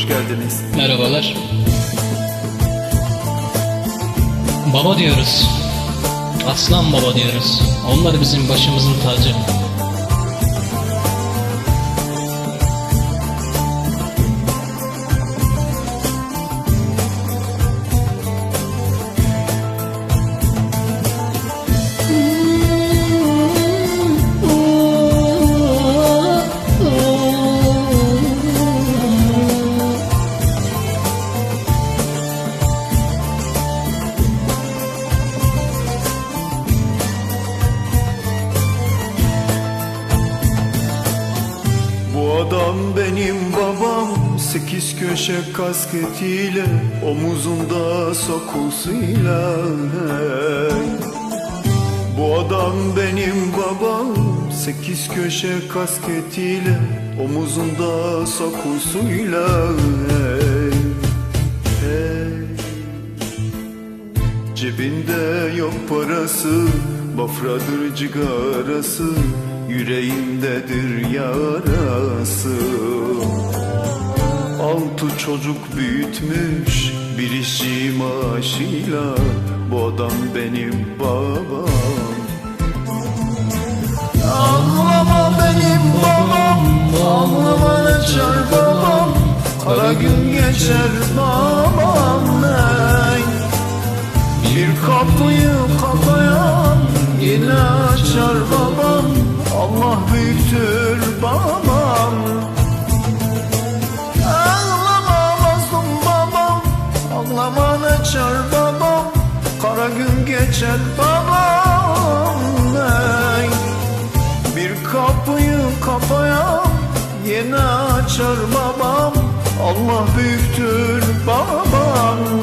hoş geldiniz. Merhabalar. Baba diyoruz. Aslan baba diyoruz. Onlar bizim başımızın tacı. Adam benim babam Sekiz köşe kasketiyle Omuzunda sokusuyla hey. Bu adam benim babam Sekiz köşe kasketiyle Omuzunda sokusuyla hey. Hey. Cebinde yok parası Bafradır cigarası Yüreğimdedir yarası. Altı çocuk büyütmüş Bir işçi maaşıyla Bu adam benim babam. Ağlama benim babam Ağlama açar babam. Kara gün geçer babam ey. Bir kapıyı kapayan yine açar babam Allah büyüktür babam. Ağlama mazlum babam Ağlaman açar babam. Kara gün geçer babam. Ey. Bir kapıyı kapayan yine açar babam. Allah büyüktür babam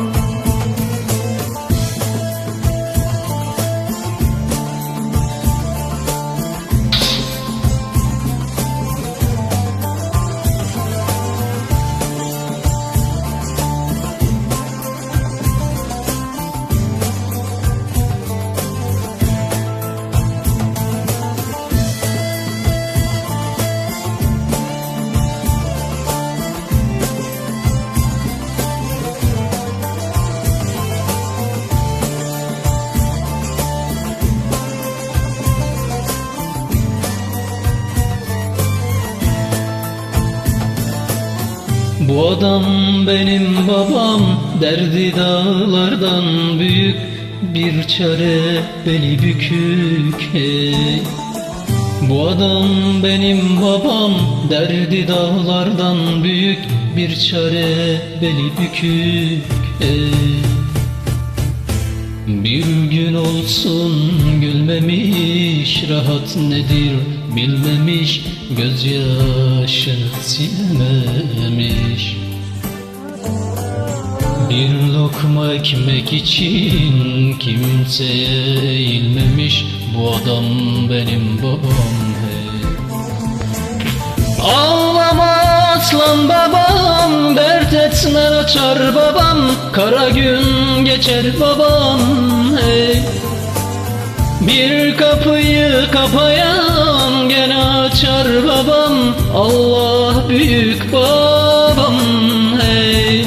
Bu adam benim babam Derdi dağlardan büyük Bir çare beli bükük hey. Bu adam benim babam Derdi dağlardan büyük Bir çare beli bükük hey. Bir gün olsun gülmemiş Rahat nedir bilmemiş Gözyaşını silmemiş Bir lokma ekmek için Kimseye eğilmemiş Bu adam benim babam hey. Ağlama aslan babam Dert etme açar babam Kara gün geçer babam hey. Bir kapıyı kapayan gene açar babam Allah büyük babam hey.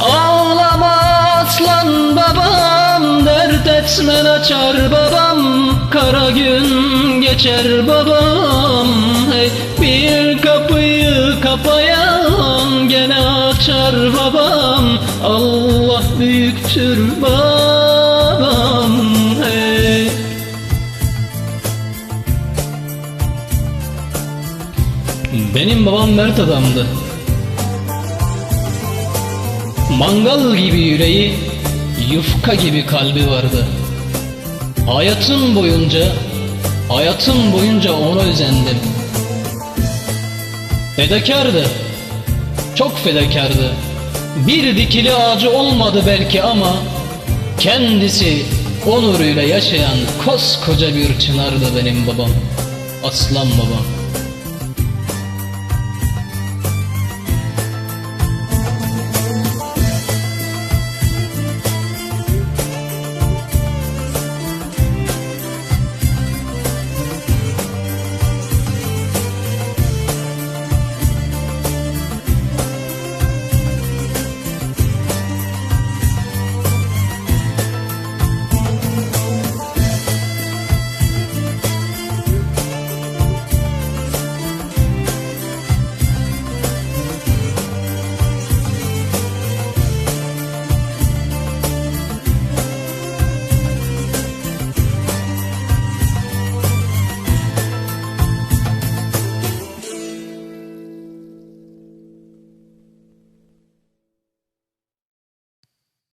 Ağlama aslan babam Dert etme açar babam Kara gün geçer babam hey. Bir kapıyı kapayan gene açar babam Allah büyüktür babam Benim babam mert adamdı Mangal gibi yüreği, yufka gibi kalbi vardı. Hayatım boyunca, hayatım boyunca ona özendim. Fedakardı, çok fedakardı. Bir dikili ağacı olmadı belki ama kendisi onuruyla yaşayan koskoca bir çınardı benim babam. Aslan babam.